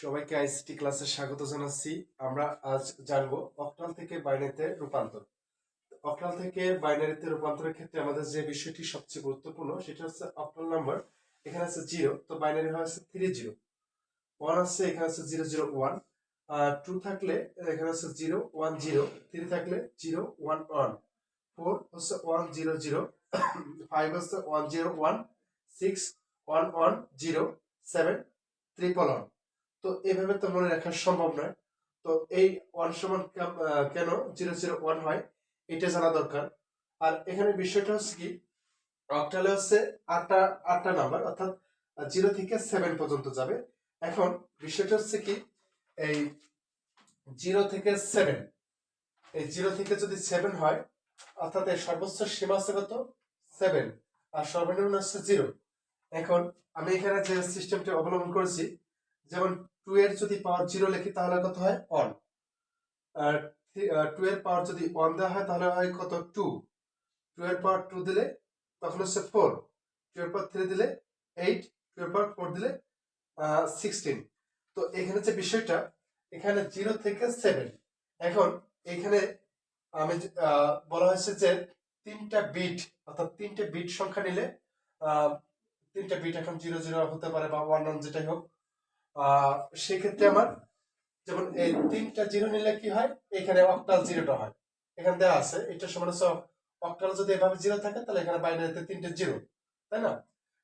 সবাইকে আইসিটি ক্লাসে স্বাগত জানাচ্ছি। আমরা আজ জানব অক্টাল থেকে বাইনারিতে রূপান্তর। অক্টাল থেকে বাইনারিতে রূপান্তরের ক্ষেত্রে আমাদের যে বিষয়টি সবচেয়ে গুরুত্বপূর্ণ, সেটা হচ্ছে অক্টাল নাম্বার। এখানে আছে জিরো, তো বাইনারি হয় আছে থ্রি জিরো ওয়ান আছে, এখানে আছে জিরো জিরো ওয়ান আর টু থাকলে, এখানে আছে জিরো ওয়ান জিরো থ্রি থাকলে জিরো ওয়ান ওয়ান ফোর হচ্ছে ওয়ান জিরো জিরো ফাইভ হচ্ছে one zero one six one one zero seven triple one তো এভাবে তো মনে রাখা সম্ভব নয়। তো এই ওয়ান সমান কেন? জিরো জিরো ওয়ান হয়। এটা জানা দরকার। আর এখানে বিষয়টা হচ্ছে কি অক্টালে হচ্ছে আটটা আটটা নাম্বার অর্থাৎ জিরো থেকে সেভেন পর্যন্ত যাবে। এখন বিষয়টা হচ্ছে কি, এই জিরো থেকে সেভেন এই জিরো থেকে যদি সেভেন হয় অর্থাৎ এই সর্বোচ্চ সীমা আছে কত? সেভেন আর সর্বনিম্ন হচ্ছে জিরো এখন আমি এখানে যে সিস্টেমটি অবলম্বন করেছি, যেমন টু এর যদি পাওয়ার জিরো লিখি, তাহলে কত হয়? অন আর টু এর পাওয়ার যদি ওয়ান দেওয়া হয়, তাহলে হয় কত? টু টু এর পাওয়ার টু দিলে তখন হচ্ছে ফোর টু এর পাওয়ার থ্রি দিলে এইট টু এর পাওয়ার ফোর দিলে সিক্সটিন তো এখানে যে বিষয়টা, এখানে জিরো থেকে সেভেন এখন এখানে আমি বলা হয়েছে যে তিনটা বিট অর্থাৎ তিনটে বিট সংখ্যা নিলে তিনটা বিট এখন জিরো জিরো হতে পারে বা ওয়ান ওয়ান যেটাই হোক। সেক্ষেত্রে আমার, যেমন এই তিনটা জিরো নিলে কি হয়? এখানে অক্টাল জিরোটা হয়। এখানে দেওয়া আছে, এটা সমান হচ্ছে অক্টাল যদি এভাবে জিরো থাকে, তাহলে এখানে বাইনারিতে তিনটে জিরো তাই না?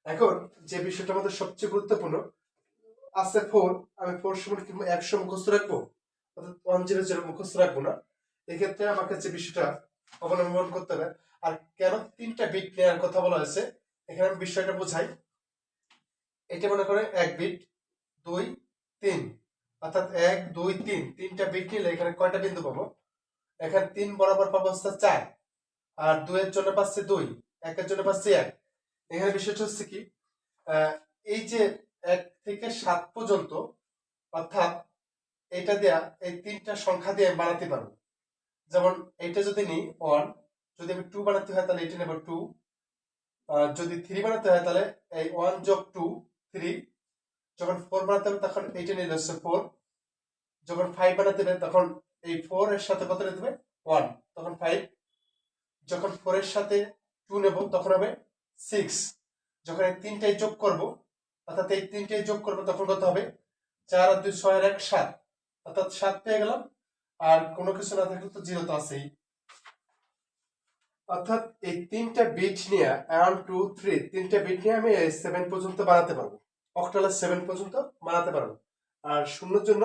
এখন যে বিষয়টা আমাদের সবচেয়ে গুরুত্বপূর্ণ, আছে ফোর আমি ফোর সমান কি, একশো মুখস্থ রাখব? অর্থাৎ ওয়ান জিরো জিরো মুখস্থ রাখব না। এক্ষেত্রে আমাকে যে বিষয়টা অবলম্বন করতে হবে। আর কেন তিনটা বিট নেওয়ার কথা বলা হয়েছে? এখানে আমি বিষয়টা বোঝাই। এটা মনে করে এক বিট দুই, তিন। অর্থাৎ এক, দুই, তিন। তিনটা বিট নিলে এখানে কয়টা বিন্দু পাবো? এখানে তিন বরাবর পাবো হচ্ছে চার। আর দুইয়ের জন্য পাচ্ছি দুই, একের জন্য পাচ্ছি এক। এখানে বিষয়টা হচ্ছে কি? এই যে এক থেকে সাত পর্যন্ত, অর্থাৎ এটা দেয়া এই তিনটা সংখ্যা দিয়ে বানাতে পারব। যেমন এটা যদি নিই ওয়ান যদি আমি টু বানাতে হয়, তাহলে এটা নেব টু যদি থ্রি বানাতে হয়, তাহলে এই ওয়ান যোগ টু থ্রি যখন ফোর বানাতে হবে, তখন এইটা নিয়ে যাচ্ছে ফোর যখন ফাইভ বানাতে হবে, তখন এই ফোর এর সাথে কত নিতে হবে ওয়ান তখন ফাইভ যখন ফোর এর সাথে টু নেব, তখন হবে সিক্স যখন এই তিনটাই যোগ করব, অর্থাৎ এই তিনটাই যোগ করব, তখন কত হবে? চার আর দুই ছয় এক, সাত। অর্থাৎ সাত পেয়ে গেলাম আর কোনো কিছু না থাকলে তো জিরো তো আছেই। অর্থাৎ এই তিনটা বিট নিয়ে ওয়ান টু থ্রি তিনটা বিট নিয়ে আমি সেভেন পর্যন্ত বানাতে পারব। অক্টালের সেভেন পর্যন্ত বানাতে পারব। আর শূন্যর জন্য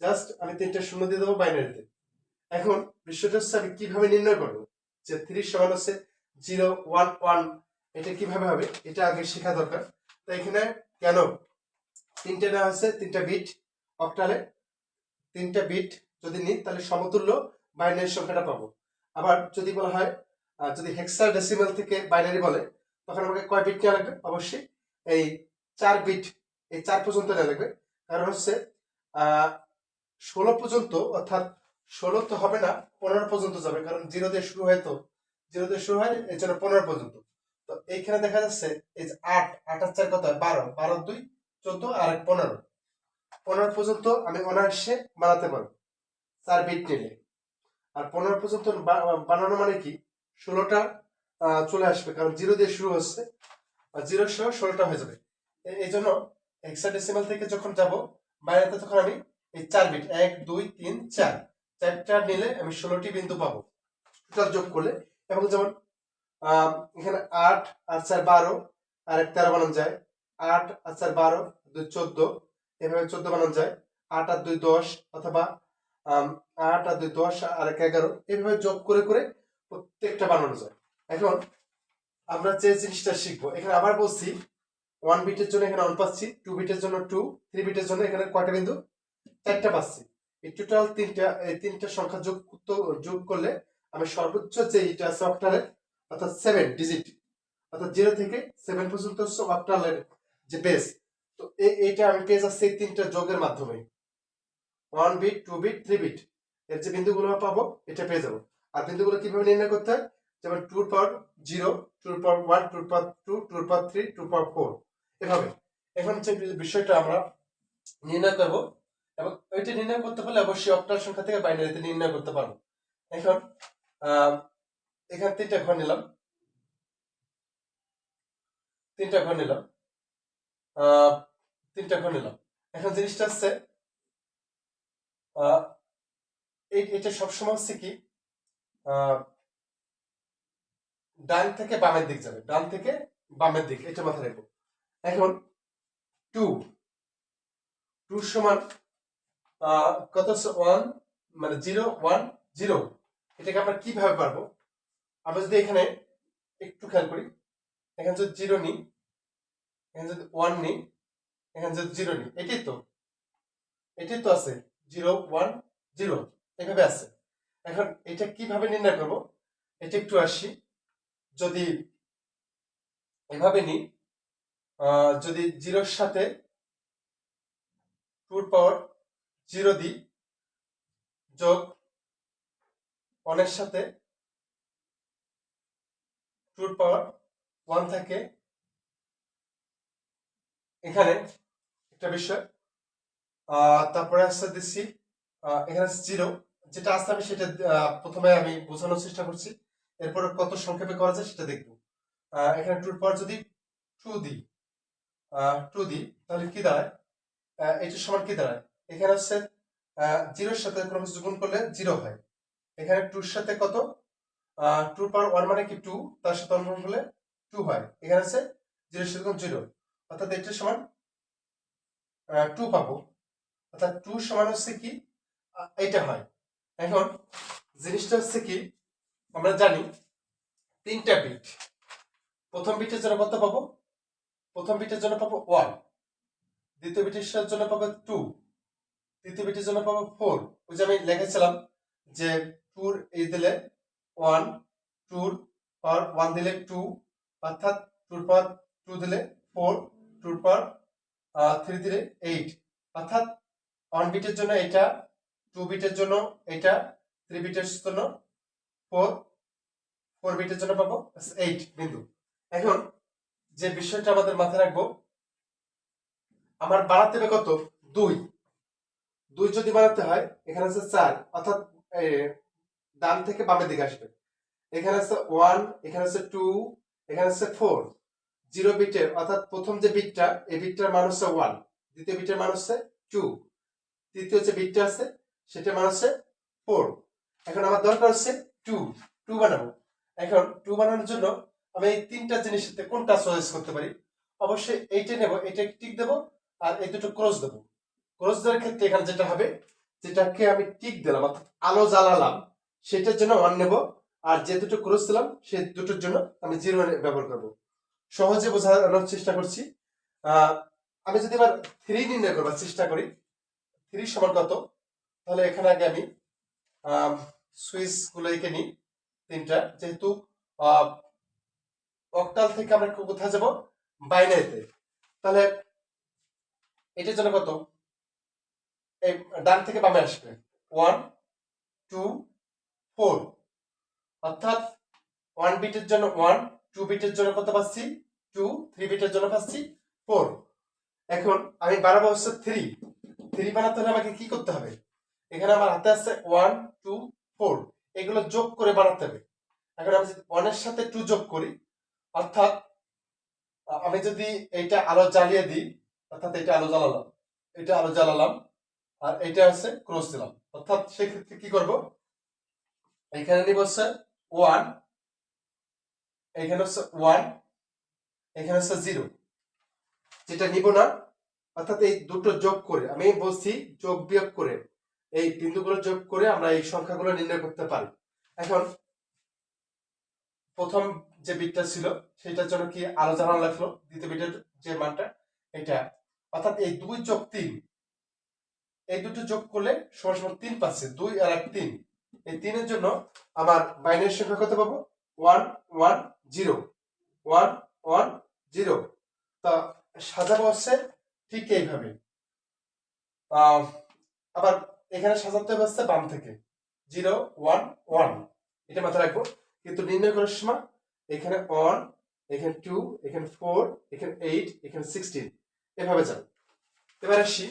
জাস্ট আমি তিনটা শূন্য দিয়ে দেবো বাইনারিতে এখন হচ্ছে আমি কীভাবে নির্ণয় করব? যে থ্রি সমান হচ্ছে জিরো ওয়ান ওয়ান এটা কীভাবে হবে? এটা আগে শেখা দরকার। তো এখানে কেন? তিনটে নেওয়া হয়েছে, তিনটা বিট অক্টালে তিনটা বিট যদি নিই, তাহলে সমতুল্য বাইনারি সংখ্যাটা পাবো। আবার যদি বলা হয় যদি হেক্সা ডেসিমাল থেকে বাইনারি বলে, তখন আমাকে কয় বিট নেওয়া লাগবে? অবশ্যই এই চার বিট এই চার পর্যন্ত নেওয়া লাগবে। কারণ হচ্ছে ষোলো পর্যন্ত, অর্থাৎ ষোলো তো হবে না, পনেরো পর্যন্ত যাবে, কারণ জিরো দিয়ে শুরু হয় তো। জিরো দিয়ে শুরু হয় এর জন্য পনেরো পর্যন্ত। তো এইখানে দেখা যাচ্ছে, এই যে আট আর চার কত বারো। বারো দুই, চোদ্দ আর এক পনেরো। পনেরো পর্যন্ত আমি অনায়াসে বানাতে পারব। চার বিট নিলে আর পনেরো পর্যন্ত বানানো মানে কি? ষোলোটা চলে আসবে, কারণ জিরো দিয়ে শুরু হচ্ছে। জিরো সহ ষোলোটা হয়ে যাবে। এই জন্য হেক্সাডেসিমাল থেকে যখন যাব, বাইরেতে তখন আমি এই চার বিট এক, দুই, তিন, চার। চারটা নিলে আমি ষোলোটি বিন্দু পাবো। টোটাল যোগ করলে এবং যেমন এখানে আট আর চার বারো, আর এক তেরো বানানো যায়। আট আর চার বারো, দুই চোদ্দ, এভাবে চোদ্দ বানানো যায়। আট আর দুই দশ, অথবা আট আর দুই দশ আর এক এগারো। এভাবে যোগ করে করে প্রত্যেকটা বানানো যায়। এখন আমরা যে জিনিসটা শিখব, এখানে আবার বলছি ওয়ান বিটের জন্য এখানে ওয়ান পাচ্ছি টু বিটের জন্য টু থ্রি বিটের জন্য এখানে কয়টা বিন্দু? চারটা পাচ্ছি। এই টোটাল তিনটা, এই তিনটা সংখ্যা যোগ যোগ করলে আমি সর্বোচ্চ যে এটা আছে অক্টালের অর্থাৎ সেভেন ডিজিট অর্থাৎ জিরো থেকে সেভেন পর্যন্ত অক্টালের যে বেস তো এই এইটা আমি পেয়ে যাচ্ছি এই তিনটা যোগের মাধ্যমে one bit, two bit, three bit. এর যে বিন্দুগুলো পাবো, এটা পেয়ে যাব। আর বিন্দুগুলো কীভাবে নির্ণয় করতে হয়? যেমন টুর পাওয়ার জিরো টুর পাওয়ার ওয়ান টুর পাওয়ার টু টুর পাওয়ার থ্রি টুর পাওয়ার ফোর। এভাবে। এখন যে বিষয়টা আমরা নির্ণয় করব। এবং ওইটা নির্ণয় করতে পারলে অবশ্যই অক্টাল সংখ্যা থেকে বাইনারিতে নির্ণয় করতে পারব এখন এখানে তিনটা ঘর নিলাম। তিনটা ঘর নিলাম। তিনটা ঘর নিলাম। এখন জিনিসটা হচ্ছে এটা সবসময় হচ্ছে কি ডান থেকে বামের দিক যাবে। ডান থেকে বামের দিক, এটা মাথায় রাখব। এখন টু টু সমান কত ওয়ান মানে জিরো ওয়ান জিরো এটাকে আমরা কীভাবে পারব? আমরা যদি এখানে একটু খেয়াল করি, এখানে যদি জিরো নিই, এখানে যদি ওয়ান নিই, এখানে যদি জিরো নিই, এটাই তো এটাই তো আছে। Zero, one, zero. এভাবে আছে। এখন এটা কীভাবে নির্ণয় করব? এটা একটু আসি। যদি এভাবে নিই যদি জিরোর সাথে টুর পাওয়ার জিরো দিই, যোগ ওয়ানের সাথে টুর পাওয়ার ওয়ান থাকে, এখানে একটা বিষয়। তারপরে আসছে দিচ্ছি এখানে জিরো যেটা আসতে আমি সেটা প্রথমে আমি বোঝানোর চেষ্টা করছি, এরপরে কত সংক্ষেপে করা যায় সেটা দেখব। এখানে টুর পাওয়ার যদি টু দিই টু দিই, তাহলে কি দাঁড়ায়? এটার সমান কি দাঁড়ায়? এখানে হচ্ছে জিরোর সাথে কোনো কিছু গুণ করলে জিরো হয়। এখানে টুর সাথে কত? টু পাওয়ার ওয়ান মানে কি টু তার সাথে গুণ করলে টু হয়। এখানে আছে জিরোর সাথে জিরো অর্থাৎ এটার সমান টু পাবো। অর্থাৎ টু সমান হচ্ছে কি? এইটা হয়। এখন জিনিসটা হচ্ছে কি? আমরা জানি তিনটা বিট। প্রথম বিটের জন্য কত পাবো? প্রথম বিটের জন্য পাবো ওয়ান দ্বিতীয় বিটের জন্য পাবো টু তৃতীয় বিটের জন্য পাবো ফোর ওই যে আমি লিখেছিলাম যে টুর এই দিলে ওয়ান টুর পাওয়ার ওয়ান দিলে টু অর্থাৎ টুর পাওয়ার টু দিলে ফোর টুর পাওয়ার থ্রি দিলে এইট অর্থাৎ ওয়ান বিটের জন্য এটা টু বিটের জন্য এটা থ্রি বিটের জন্য ফোর ফোর বিটের জন্য পাবো এইট বিন্দু। এখন যে বিষয়টা আমাদের মাথায় রাখব, আমার বাড়াতে হবে কত? দুই। দুই যদি বানাতে হয়, এখানে আছে চার, অর্থাৎ ডান থেকে বামের দিকে আসবে। এখানে আছে ওয়ান এখানে আছে টু এখানে আছে ফোর জিরো বিটের অর্থাৎ প্রথম যে বিটটা এই বিটটার মান হচ্ছে ওয়ান দ্বিতীয় বিটের মান হচ্ছে টু তৃতীয় যে বিটটা আছে সেটার মান হচ্ছে ফোর এখন আমার দরকার হচ্ছে টু টু বানাবো। এখন টু বানানোর জন্য আমি এই তিনটা জিনিসের কোনটা চয়েস করতে পারি? অবশ্যই এইটা নেব এটা টিক দেবো, আর এই দুটো ক্রস দেবো। ক্রস দেওয়ার ক্ষেত্রে এখানে যেটা হবে, যেটাকে আমি টিক দিলাম, অর্থাৎ আলো জ্বালালাম, সেটার জন্য ওয়ান নেব, আর যে দুটো ক্রস দিলাম, সে দুটোর জন্য আমি জিরো ব্যবহার করব। সহজে বোঝানোর চেষ্টা করছি। আমি যদি এবার থ্রি নির্ণয় করবার চেষ্টা করি থ্রি সমান কত? তাহলে এখানে আগে আমি সুইচগুলো এঁকে নিই, তিনটা। যেহেতু অক্টাল থেকে আমরা কোথায় যাব? বাইনারিতে। তাহলে এটার জন্য কত? এই ডান থেকে বামে আসবে। One, two, four. অর্থাৎ ওয়ান বিটের জন্য ওয়ান, টু বিটের জন্য কত পাচ্ছি? টু, থ্রি বিটের জন্য পাচ্ছি, ফোর। এখন আমি বাড়াবো হচ্ছে থ্রি। থ্রি বানাতে হলে আমাকে কি করতে হবে? এখানে আমার হাতে আছে ওয়ান টু ফোর এগুলো যোগ করে বানাতে হবে। এখন আমি যদি ওয়ানের সাথে টু যোগ করি, অর্থাৎ আমি যদি এইটা আলো জ্বালিয়ে দিই, অর্থাৎ এটা আলো জ্বালালাম, এটা আলো জ্বালালাম, আর এটা হচ্ছে ক্রস দিলাম। অর্থাৎ সেক্ষেত্রে কি করব? এখানে নিব হচ্ছে ওয়ান এখানে হচ্ছে ওয়ান এখানে হচ্ছে জিরো যেটা নিব না অর্থাৎ এই দুটো যোগ করে, আমি বলছি যোগ বিয়োগ করে, এই বিন্দুগুলো যোগ করে আমরা এই সংখ্যাগুলো নির্ণয় করতে পারি। এখন প্রথম যে বিটটা ছিল, সেটার জন্য কি আলো জ্বালানো লাগল? দ্বিতীয় বিটের যে মানটা, এটা। অর্থাৎ এই দুই যোগ তিন, এই দুটো যোগ করলে সমান সমান তিন পাচ্ছে, দুই আর এক তিন। এই তিনের জন্য আমার বাইনের সংখ্যা কত পাবো? One one, zero. One one, zero. তা সাজাবো হচ্ছে ঠিক এইভাবে। আবার এখানে সাজাতে হচ্ছে বাম থেকে। Zero, one one. এটা মাথায় রাখব। কিন্তু নির্ণয় করার সময় এখানে ওয়ান, এখানে টু, এখানে ফোর, এখানে এইট, এখানে সিক্সটিন। এভাবে যান এবার আসি।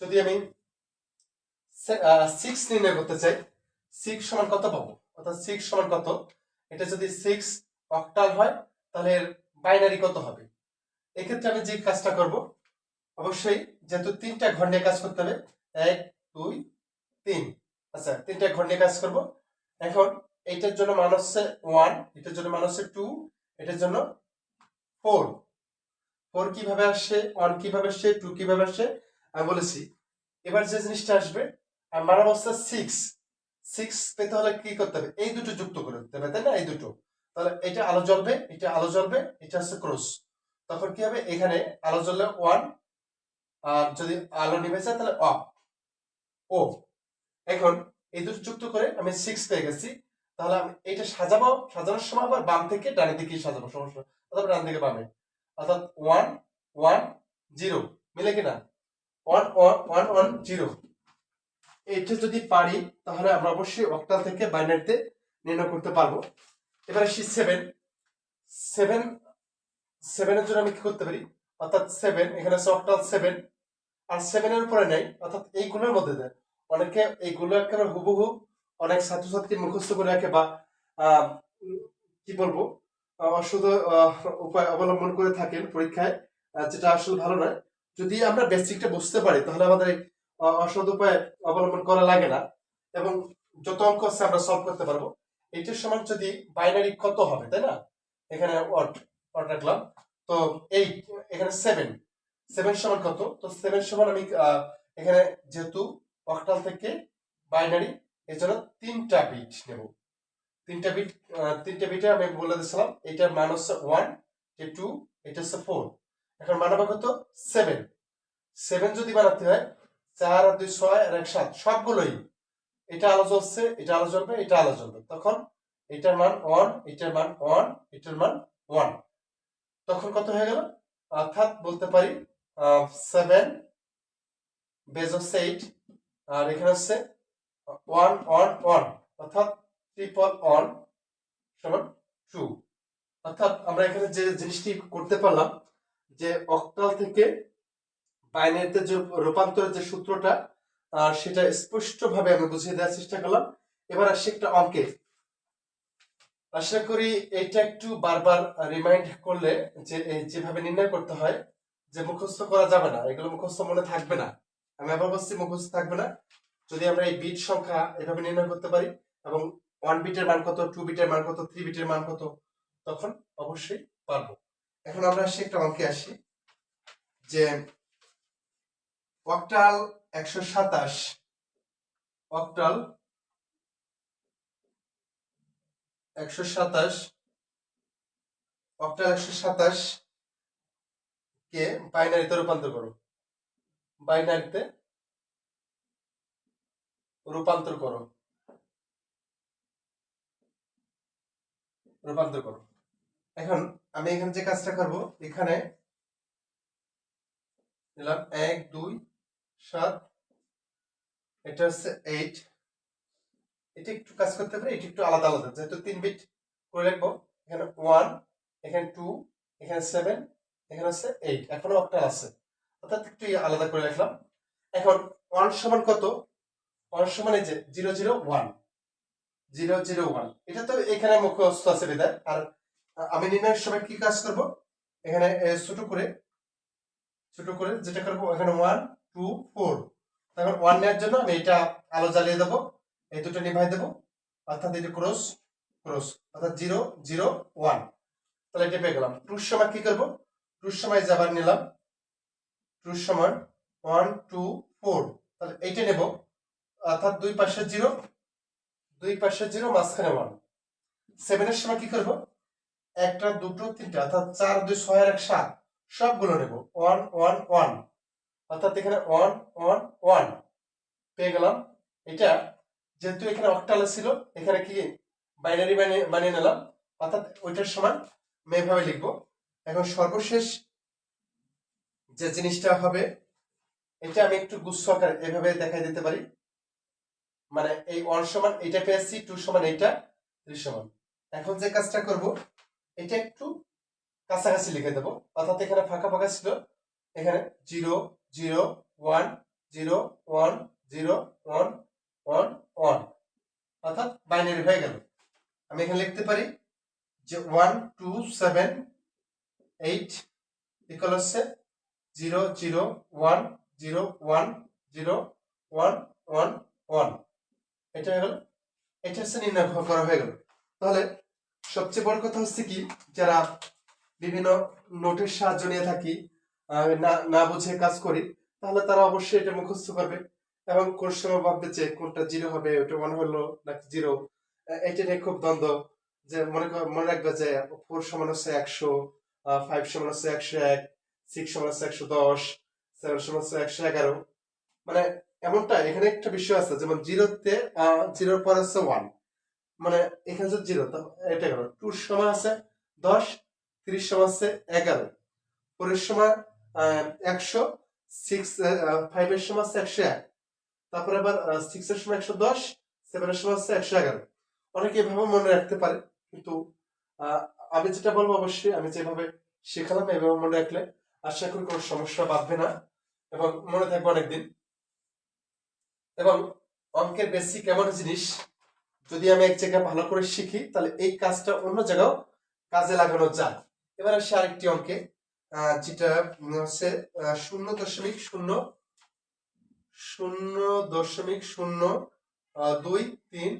যদি আমি সিক্স নির্ণয় করতে চাই, সিক্স সমান কত পাবো? অর্থাৎ সিক্স সমান কত? এটা যদি সিক্স অক্টাল হয়, তাহলে বাইনারি কত হবে? এক্ষেত্রে আমি যে কাজটা করব অবশ্যই যেহেতু তিনটা ঘর নিয়ে কাজ করতে হবে, এক, দুই, তিন। আচ্ছা তিনটা ঘর নিয়ে কাজ করব। এখন এইটার জন্য মান হচ্ছে ওয়ান এটার জন্য মান হচ্ছে টু এটার জন্য ফোর ফোর কীভাবে আসছে ওয়ান কীভাবে আসছে টু কীভাবে আসছে আমি বলেছি। এবার যে জিনিসটা আসবে, আর মান অবস্থা সিক্স সিক্স পেতে হলে কি করতে হবে? এই দুটো যুক্ত করে দিতে হবে, তাই না? এই দুটো। তাহলে এটা আলো জ্বলবে, এটা আলো জ্বলবে, এটা হচ্ছে ক্রস তখন কি হবে? এখানে আলো জ্বললে ওয়ান যদি আলো নিভে যায়, তাহলে অফ। ও, এখন এই দুটো যুক্ত করে আমি সিক্স পেয়ে গেছি। তাহলে আমি এটা সাজাবো, সাজানোর সময় আবার বাম থেকে ডানের দিকে সাজাবো, সমস্যা অথবা ডান থেকে বামে। অর্থাৎ ওয়ান ওয়ান জিরো মিলে কিনা? One one one one zero এটা যদি পারি, তাহলে আমরা অবশ্যই অক্টাল থেকে বাইনারিতে নির্ণয় করতে পারব। এবারে সি সেভেন সেভেন সেভেনের জন্য আমি কি করতে পারি? অর্থাৎ সেভেন এখানে আছে অক্টাল সেভেন আর সেভেনের উপরে নেই, অর্থাৎ এইগুলোর মধ্যে দেয়। অনেকে এইগুলো একেবারে হুবহু অনেক ছাত্রছাত্রী মুখস্থ করে রাখে বা কি বলব অশুদ্ধ উপায় অবলম্বন করে থাকেন পরীক্ষায় যেটা আসলে ভালো নয়। যদি আমরা বেসিকটা বুঝতে পারি, তাহলে আমাদের এই অসৎ উপায় অবলম্বন করা লাগে না। এবং যত অঙ্ক আছে আমরা সলভ করতে পারব। এটার সমান যদি বাইনারি কত হবে, তাই না? এখানে অট অট রাখলাম। তো এই, এখানে সেভেন সেভেন সমান কত? তো সেভেন সমান আমি এখানে যেহেতু অক্টাল থেকে বাইনারি এর জন্য তিনটা বিট নেব। তিনটা বিট তিনটা বিটে আমি বলে দিয়েছিলাম, এটার মান হচ্ছে ওয়ান এ টু এটা হচ্ছে ফোর এখন মানাবো কত? সেভেন সেভেন যদি বানাতে হয়, চার আর দুই, ছয়, আর এক, সাত, সবগুলোই। এটা আলো জ্বলছে, এটা আলো জ্বলবে, এটা আলো জ্বলবে। তখন এটার মান ওয়ান এটার মান ওয়ান এটার মান ওয়ান তখন কত হয়ে গেল? অর্থাৎ বলতে পারি সেভেন বেজ হচ্ছে এইট আর এখানে হচ্ছে ওয়ান ওয়ান ওয়ান অর্থাৎ ট্রিপল ওয়ান সমান টু অর্থাৎ আমরা এখানে যে জিনিসটি করতে পারলাম, যে অক্টাল থেকে বাইনারিতে যে রূপান্তরের যে সূত্রটা সেটা স্পষ্টভাবে আমি বুঝিয়ে দেওয়ার চেষ্টা করলাম। এবার আসছে একটা অঙ্কে। আশা করি এটা একটু বারবার রিমাইন্ড করলে যে যেভাবে নির্ণয় করতে হয় যে মুখস্থ করা যাবে না, এগুলো মুখস্থ মনে থাকবে না। আমি আবার বলছি, মুখস্থ থাকবে না। যদি আমরা এই বিট সংখ্যা এভাবে নির্ণয় করতে পারি এবং ওয়ান বিটের মান কত টু বিটের মান কত থ্রি বিটের মান কত, তখন অবশ্যই পারব। এখন আমরা আসি একটা অঙ্কে আসি, যে অক্টাল একশো সাতাশ অক্টাল একশো সাতাশ অক্টাল একশো সাতাশ কে? বাইনারিতে রূপান্তর করো। বাইনারিতে রূপান্তর করো। রূপান্তর করো। এখন আমি এখানে যে কাজটা করব, এখানে নিলাম এক, দুই, সাত, এটা হচ্ছে এইট এটা একটু কাজ করতে পারে, এটা একটু আলাদা আলাদা। যেহেতু তিন বিট করে রাখব, এখানে ওয়ান এখানে টু এখানে সেভেন এখানে হচ্ছে এইট এখনও একটা আছে। অর্থাৎ একটু আলাদা করে রাখলাম। এখন ওয়ান সমান কত? ওয়ান সমান এই যে zero zero one zero zero one এটা তো এখানে মুখস্থ আছে বিদায় আর আমি নির্ণয়ের সময় কি কাজ করব? এখানে ছোট করে ছোট করে যেটা করব, এখানে ওয়ান টু ফোর তারপর ওয়ান নেওয়ার জন্য আমি এটা আলো জ্বালিয়ে দেবো। এই দুটো নিভাই দেবো। অর্থাৎ এটা ক্রস ক্রস অর্থাৎ জিরো জিরো ওয়ান তাহলে এটা পেয়ে গেলাম। টুর সময় কি করব? টুর সময় যাবার নিলাম। টুর সময় ওয়ান টু ফোর তাহলে এইটা নেব। অর্থাৎ দুই পাশে জিরো দুই পাশে জিরো মাঝখানে ওয়ান সেভেনের সময় কি করব? একটা, দুটো, তিনটা, অর্থাৎ চার, দুই, ছয় এক, সাত। সবগুলো নেব। ওয়ান ওয়ান ওয়ান অর্থাৎ এখানে ওয়ান ওয়ান ওয়ান পেয়ে গেলাম। এটা যেহেতু এখানে অক্টাল ছিল, এখানে কি বাইনারি বানিয়ে নিলাম। অর্থাৎ ওইটার সমান আমি এভাবে লিখব। এখন সর্বশেষ যে জিনিসটা হবে, এটা আমি একটু গুচ্ছ এভাবে দেখাই দিতে পারি। মানে এই ওয়ান সমান এটা পেয়েছি টু সমান এইটা থ্রি সমান। এখন যে কাজটা করব, এটা একটু কাছাকাছি লিখে দেবো। অর্থাৎ এখানে ফাঁকা ফাঁকা ছিল। এখানে zero zero one zero one zero one one one অর্থাৎ বাইনারি হয়ে গেল। আমি এখানে লিখতে পারি যে one two seven eight equal হচ্ছে zero zero, one zero one zero, one one one. এটা হয়ে গেল এটা হচ্ছে নির্ণয় করা হয়ে গেল। তাহলে সবচেয়ে বড় কথা হচ্ছে কি, যারা বিভিন্ন নোটের সাহায্য নিয়ে থাকি না বুঝে কাজ করি, তাহলে তারা অবশ্যই এটা মুখস্থ করবে এবং কোন সময় ভাববে যে কোনটা জিরো হবে ওটা ওয়ান হলো নাকি জিরো। এটা নিয়ে খুব দ্বন্দ্ব, যে মনে মনে রাখবে যে ফোর সমান হচ্ছে একশো ফাইভ সমান হচ্ছে একশো এক সিক্স সমান হচ্ছে একশো দশ সেভেন সমান হচ্ছে একশো এগারো। মানে এমনটা এখানে একটা বিষয় আছে, যেমন জিরোতে জিরোর পর আছে ওয়ান মানে এখানে যে জিরো এটা গেল টুর সময় আছে দশ তিরিশ সময় আছে এগারো। ফোরের সময় একশো সিক্স ফাইভের সময় আছে একশো এক। তারপরে আবার সিক্স এর সময় একশো দশ সেভেনের সময় আছে একশো এগারো। অনেকে এভাবে মনে রাখতে পারে, কিন্তু আমি যেটা বলব অবশ্যই, আমি যেভাবে শেখালাম, এভাবে মনে রাখলে আশা করি কোনো সমস্যা বাঁধবে না এবং মনে থাকবে অনেকদিন। এবং অঙ্কের বেসিক এমন জিনিস, যদি আমি এক জায়গায় ভালো করে শিখি, তাহলে এই কাজটা অন্য জায়গাও কাজে লাগানো যায়। এবার আসে আরেকটি অঙ্কে যেটা হচ্ছে শূন্য দশমিক শূন্য শূন্য দশমিক শূন্য দুই, তিন,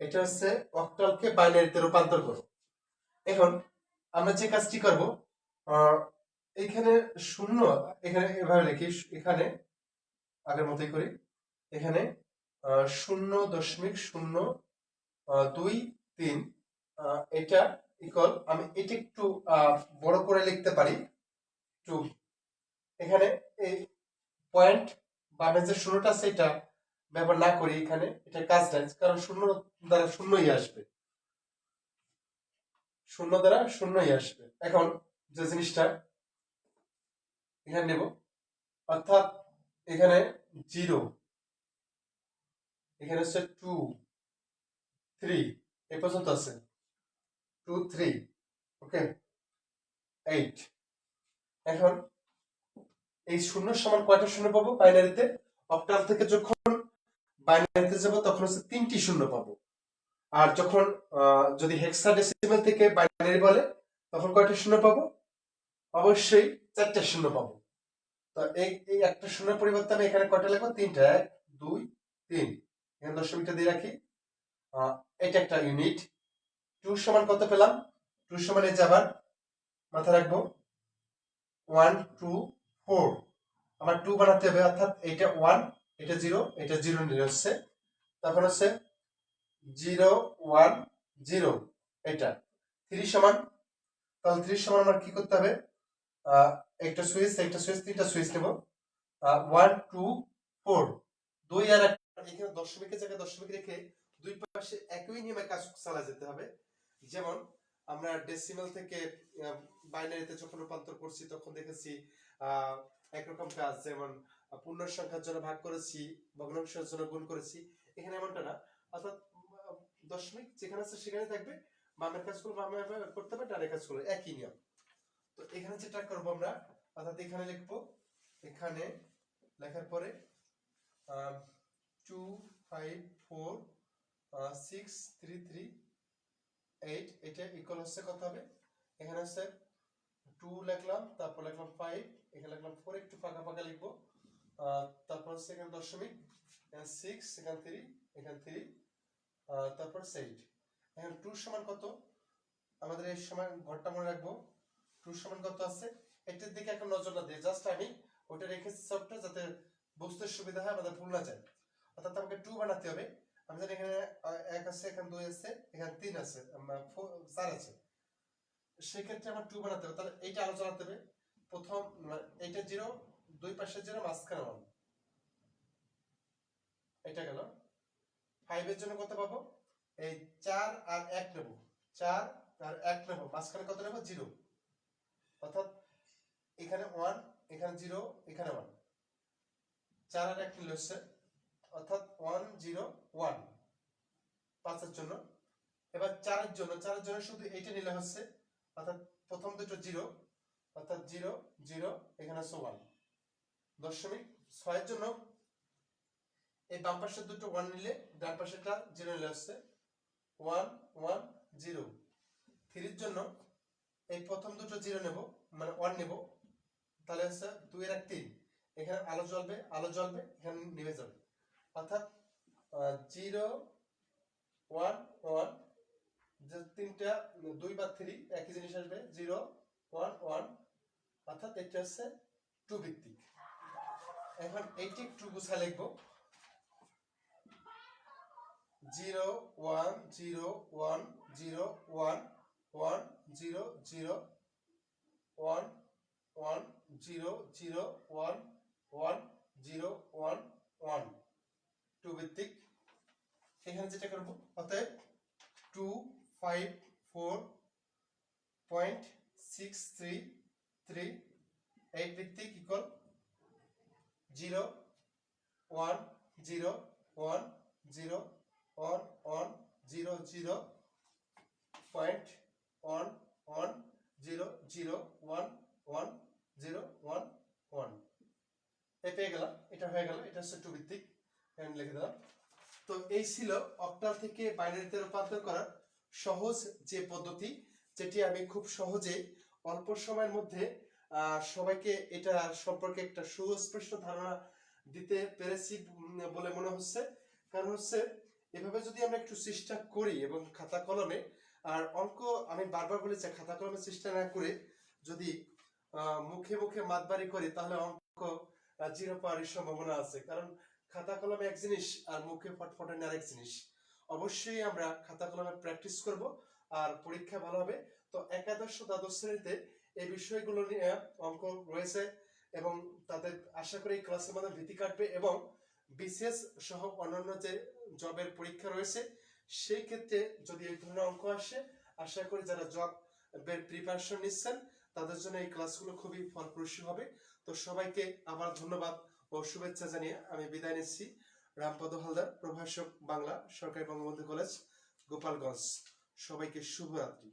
এটা হচ্ছে অক্টালকে বাইনারিতে রূপান্তর করো। এখন আমরা যে কাজটি করব এখানে শূন্য, এখানে এভাবে লিখি, এখানে, আগের মতোই করি, এখানে শূন্য দশমিক শূন্য দুই তিন এটা ইকল আমি এটা একটু বড় করে লিখতে পারি টু এখানে এই পয়েন্ট বা যে শূন্যটা সেটা ব্যবহার না করি এখানে, এটা কাজ কারণ শূন্য দ্বারা শূন্যই আসবে। শূন্য দ্বারা শূন্যই আসবে। এখন যে জিনিসটা এখানে নেব, অর্থাৎ এখানে জিরো, এখানে হচ্ছে টু থ্রি এ পর্যন্ত আছে। টু থ্রি ওকে এইট এখন এই শূন্য সমান কয়টা শূন্য পাবো? বাইনারিতে অক্টাল থেকে যখন বাইনারিতে যাব, তখন হচ্ছে তিনটি শূন্য পাবো। আর যখন যদি হেক্সাডেসিমাল থেকে বাইনারি বলে, তখন কয়টা শূন্য পাবো? অবশ্যই চারটা শূন্য পাবো। তো এই এই একটা শূন্যের পরিবর্তে আমি এখানে কয়টা লিখব? তিনটা, এক, দুই, তিন। এখানে দশমিকটা দিয়ে রাখি। এটা একটা ইউনিট টু সমান কত পেলাম? টু সমান এই যে আবার মাথা রাখব। ওয়ান টু ফোর আমার টু বানাতে হবে, অর্থাৎ এটা ওয়ান এটা জিরো এটা জিরো নিয়ে হচ্ছে তারপর হচ্ছে জিরো ওয়ান জিরো। এটা থ্রি সমান, তাহলে থ্রি সমান আমার কি করতে হবে? একটা সুইচ একটা সুইচ, তিনটা সুইচ নেব। One, two, four. দুই আর এখানে দশমিকের জায়গায় দশমিক রেখে দুই পাশে একই নিয়মে কাজ চালা যেতে হবে। যেমন আমরা ডেসিমাল থেকে বাইনারিতে যখন রূপান্তর করছি, তখন দেখেছি একরকম কাজ, যেমন পূর্ণ সংখ্যার জন্য ভাগ করেছি, ভগ্নাংশের জন্য গুণ করেছি। এখানে এমনটা না, অর্থাৎ দশমিক যেখানে আছে সেখানে থাকবে। বামের কাজগুলো বামে করতে হবে ডানের কাজগুলো একই নিয়ম। তো এখানে যেটা করব আমরা, অর্থাৎ এখানে লিখব, এখানে লেখার পরে two five four six three three eight এটা ইকুয়াল হচ্ছে কত হবে? এখানে হচ্ছে টু লিখলাম, তারপর লিখলাম ফাইভ এখানে লিখলাম ফোর একটু ফাঁকা ফাঁকা লিখব। তারপর হচ্ছে এখানে দশমিক, এখানে সিক্স এখানে থ্রি এখানে থ্রি তারপর এইট এখন টু সমান কত? আমাদের এই সময় ঘরটা মনে রাখব। টু সমান কত আছে? এটার দিকে এখন নজর না দিয়ে জাস্ট আমি ওটা রেখেছি সফটওয়্যার যাতে বুঝতে সুবিধা হয়, আমাদের ভুল না যায়। অর্থাৎ আমাকে টু বানাতে হবে। আমি জানি এখানে এক আছে, এখানে দুই আছে, এখানে তিন আছে চার আছে। সেক্ষেত্রে আমার টু বানাতে হবে। তাহলে এইটা আলোচনা হবে। প্রথম, এইটা জিরো দুই পাশে জিরো মাঝখানে ওয়ান এটা গেল। ফাইভের জন্য কত পাবো? এই চার আর এক নেব। চার আর এক নেব। মাঝখানে কত নেব? জিরো অর্থাৎ এখানে ওয়ান এখানে জিরো এখানে ওয়ান চার আর এক নিলে হচ্ছে, অর্থাৎ ওয়ান জিরো ওয়ান পাঁচের জন্য। এবার চারের জন্য চারের জন্য শুধু এইটা নিলে হচ্ছে, অর্থাৎ প্রথম দুটো জিরো অর্থাৎ জিরো জিরো এখানে হচ্ছে ওয়ান দশমিক ছয়ের জন্য এই বাম পাশের দুটো ওয়ান নিলে, ডান পাশেরটা জিরো নিলে হচ্ছে ওয়ান ওয়ান জিরো থ্রির জন্য এই প্রথম দুটো জিরো নেব মানে ওয়ান নেব। তাহলে হচ্ছে দুই এক, তিন। এখানে আলো জ্বলবে আলো জ্বলবে, এখানে নিভে যাবে। অর্থাৎ জিরো ওয়ান ওয়ান যে তিনটা, দুই বা থ্রি একই জিনিস আসবে। জিরো ওয়ান ওয়ান অর্থাৎ এটা হচ্ছে টু ভিত্তিক এখন এইটি একটু গুছা লিখব। Zero one zero one zero one one zero zero one one zero zero one one zero one one two ভিত্তিক এখানে যেটা করব, অতএব two five four point six three three eight ভিত্তিক equal zero one zero one zero one one zero zero point one one zero zero one one zero one one এই পেয়ে গেলাম এটা হয়ে গেল, এটা হচ্ছে টু ভিত্তিক এখানে লিখে দিলাম। তো এই ছিল অক্টাল থেকে বাইনারিতে রূপান্তর করার সহজ যে পদ্ধতি, যেটি আমি খুব সহজে অল্প সময়ের মধ্যে সবাইকে এটা সম্পর্কে একটা সুস্পষ্ট ধারণা দিতে পেরেছি বলে মনে হচ্ছে। কারণ হচ্ছে এভাবে যদি আমরা একটু চেষ্টা করি এবং খাতা কলমে, আর অঙ্ক আমি বারবার বলেছি, খাতা কলমে চেষ্টা না করে যদি মুখে মুখে মাতবাড়ি করি, তাহলে অঙ্ক জিরো পাওয়ার সম্ভাবনা আছে। কারণ খাতা কলমে এক জিনিস আর মুখে ফটফটানি আরেক জিনিস। অবশ্যই আমরা খাতা কলমে প্র্যাকটিস করব, আর পরীক্ষা ভালো হবে। তো একাদশ দ্বাদশ শ্রেণীতে এই বিষয়গুলো নিয়ে অঙ্ক রয়েছে এবং তাদের আশা করি ক্লাসের মধ্যে ভীতি কাটবে এবং বিশেষ সহ অন্যান্য যে জবের পরীক্ষা রয়েছে, সেই ক্ষেত্রে যদি এই ধরনের অঙ্ক আসে, আশা করি যারা জব এর প্রিপারেশন নিচ্ছেন, তাদের জন্য এই ক্লাসগুলো খুবই ফলপ্রসূ হবে। তো সবাইকে আবার ধন্যবাদ ও শুভেচ্ছা জানিয়ে আমি বিদায় নিচ্ছি। রামপদ হালদার, প্রভাষক বাংলা, সরকারি বঙ্গবন্ধু কলেজ, গোপালগঞ্জ। সবাইকে শুভরাত্রি।